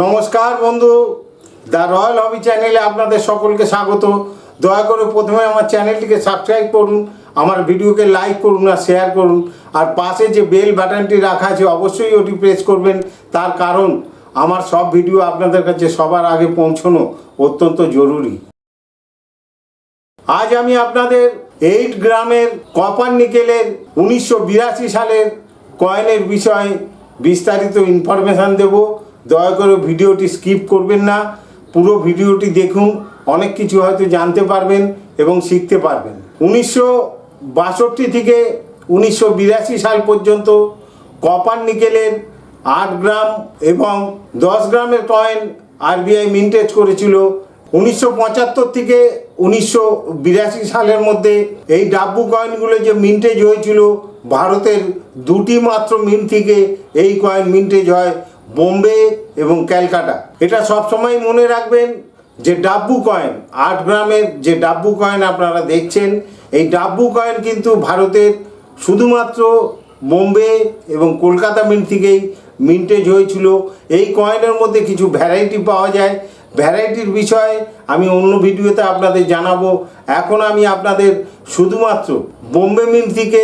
নমস্কার বন্ধু। The royal হবি চ্যানেলে আপনাদের সকলকে স্বাগত। দয়া করে প্রথমে আমার চ্যানেলটিকে সাবস্ক্রাইব করুন, আমার ভিডিওকে লাইক করুন আর শেয়ার করুন। আর পাশে যে বেল বাটনটি রাখা আছে, অবশ্যই ওটি প্রেস করবেন। তার কারণ, আমার সব ভিডিও আপনাদের কাছে সবার আগে পৌঁছানো অত্যন্ত জরুরি। আজ আমি আপনাদের এইট গ্রামের কপার নিকেলের উনিশশো বিরাশি সালের কয়েনের বিষয়ে বিস্তারিত ইনফরমেশান দেব। দয়া করে ভিডিওটি স্কিপ করবেন না। পুরো ভিডিওটি দেখুন, অনেক কিছু হয়তো জানতে পারবেন এবং শিখতে পারবেন। উনিশশো বাষট্টি থেকে উনিশশো বিরাশি সাল পর্যন্ত কপার নিকেলের আট গ্রাম এবং দশ গ্রামের কয়েন আরবিআই মিন্টেজ করেছিল। উনিশশো পঁচাত্তর থেকে উনিশশো বিরাশি সালের মধ্যে এই ডাব্বু কয়েনগুলো যে মিন্টেজ হয়েছিল, ভারতের দুটি মাত্র মিন্ট থেকে এই কয়েন মিন্টেজ হয়। বোম্বে এবং ক্যালকাটা। এটা সবসময় মনে রাখবেন যে ডাব্বু কয়েন, আট গ্রামের যে ডাব্বু কয়েন আপনারা দেখছেন, এই ডাব্বু কয়েন কিন্তু ভারতের শুধুমাত্র বোম্বে এবং কলকাতা মিন্ট থেকেই মিন্টেজ হয়েছিল। এই কয়েনের মধ্যে কিছু ভ্যারাইটি পাওয়া যায়। ভ্যারাইটির বিষয়ে আমি অন্য ভিডিওতে আপনাদের জানাব। এখন আমি আপনাদের শুধুমাত্র বোম্বে মিন্ট থেকে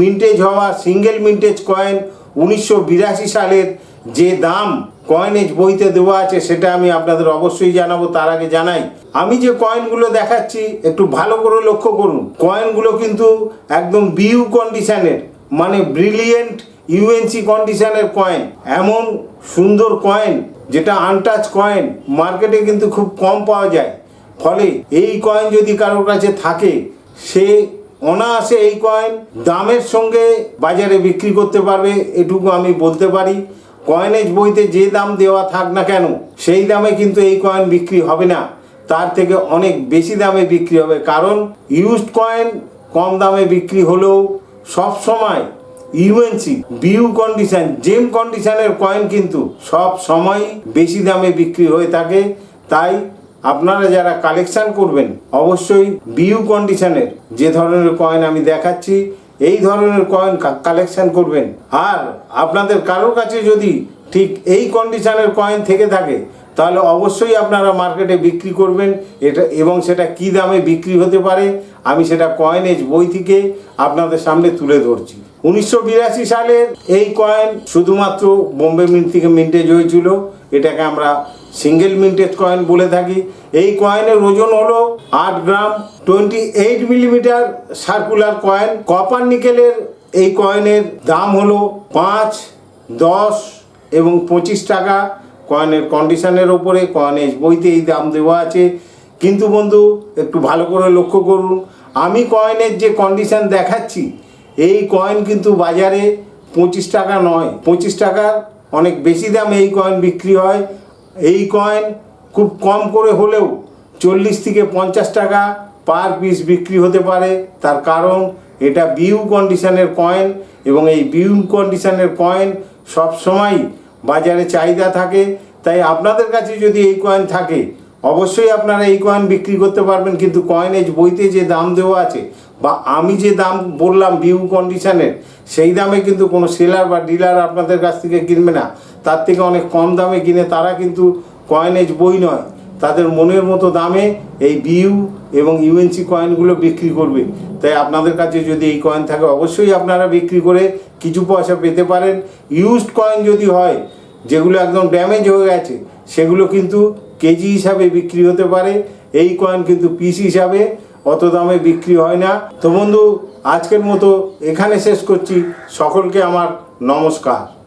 মিন্টেজ হওয়া সিঙ্গেল মিন্টেজ কয়েন উনিশশো বিরাশি সালের যে দাম কয়েনেজ বইতে দেওয়া আছে সেটা আমি আপনাদের অবশ্যই জানাব, তার আগে জানাই। আমি যে কয়েনগুলো দেখাচ্ছি, একটু ভালো করে লক্ষ্য করুন। কয়েনগুলো কিন্তু একদম বিউ কন্ডিশনের মানে ব্রিলিয়েন্ট ইউএনসি কন্ডিশনের কয়েন এমন সুন্দর কয়েন যেটা আনটাচ কয়েন মার্কেটে কিন্তু খুব কম পাওয়া যায়। ফলে এই কয়েন যদি কারোর কাছে থাকে, সে অনায়াসে এই কয়েন দামের সঙ্গে বাজারে বিক্রি করতে পারবে, এটুকু আমি বলতে পারি। কয়েনেজ বইতে যে দাম দেওয়া থাক না কেন, সেই দামে কিন্তু এই কয়েন বিক্রি হবে না। তার থেকে অনেক বেশি দামে বিক্রি হবে। কারণ ইউজড কয়েন কম দামে বিক্রি হলেও সব সময় ইউএনসি বিউ কন্ডিশন জেম কন্ডিশনের কয়েন কিন্তু সব সময় বেশি দামে বিক্রি হয়ে থাকে। তাই আপনারা যারা কালেকশন করবেন, অবশ্যই বিউ কন্ডিশনের যে ধরনের কয়েন আমি দেখাচ্ছি এই ধরনের কয়েন কালেকশন করবেন। আর আপনাদের কারোর কাছে যদি ঠিক এই কন্ডিশনের কয়েন থেকে থাকে, তাহলে অবশ্যই আপনারা মার্কেটে বিক্রি করবেন। এটা, এবং সেটা কি দামে বিক্রি হতে পারে, আমি সেটা কয়েনেজ বই থেকে আপনাদের সামনে তুলে ধরছি। উনিশশো বিরাশি সালের এই কয়েন শুধুমাত্র বোম্বে মিন্ট থেকে মিন্টেজ হয়েছিল। এটাকে আমরা সিঙ্গেল মিন্টেজ কয়েন বলে থাকি। এই কয়েনের ওজন হলো আট গ্রাম। Twenty eight millimetre circular coin copper নিকেলের এই কয়েনের দাম হলো পাঁচ, দশ এবং পঁচিশ টাকা। কয়েনের কন্ডিশনের ওপরে কয়েনের বইতে এই দাম দেওয়া আছে। কিন্তু বন্ধু, একটু ভালো করে লক্ষ্য করুন। আমি কয়েনের যে কন্ডিশন দেখাচ্ছি, এই কয়েন কিন্তু বাজারে পঁচিশ টাকা নয়। পঁচিশ টাকার অনেক বেশি দামে এই কয়েন বিক্রি হয়। এই কয়েন খুব কম করে হলেও চল্লিশ থেকে পঞ্চাশ টাকা পার পিস বিক্রি হতে পারে। তার কারণ এটা বিউ কন্ডিশনের কয়েন এবং এই বিউ কন্ডিশনের কয়েন সব সময় বাজারে চাহিদা থাকে। তাই আপনাদের কাছে যদি এই কয়েন থাকে, অবশ্যই আপনারা এই কয়েন বিক্রি করতে পারবেন। কিন্তু কয়েনেজ বইতে যে দাম দেওয়া আছে বা আমি যে দাম বললাম বিউ কন্ডিশনের সেই দামে কিন্তু কোনো সেলার বা ডিলার আপনাদের কাছ থেকে কিনবে না। তার থেকে অনেক কম দামে কিনে তারা কিন্তু কয়েনেজ বই নয়। তাদের মনের মতো দামে এই বিউ এবং ইউএনসি কয়েনগুলো বিক্রি করবে। তাই আপনাদের কাছে যদি এই কয়েন থাকে, অবশ্যই আপনারা বিক্রি করে কিছু পয়সা পেতে পারেন। ইউজড কয়েন যদি হয়, যেগুলো একদম ড্যামেজ হয়ে গেছে, সেগুলো কিন্তু কেজি হিসাবে বিক্রি হতে পারে। এই কয়েন কিন্তু পিস হিসাবে অত দামে বিক্রি হয় না। তো বন্ধু, আজকের মতো এখানে শেষ করছি। সকলকে আমার নমস্কার।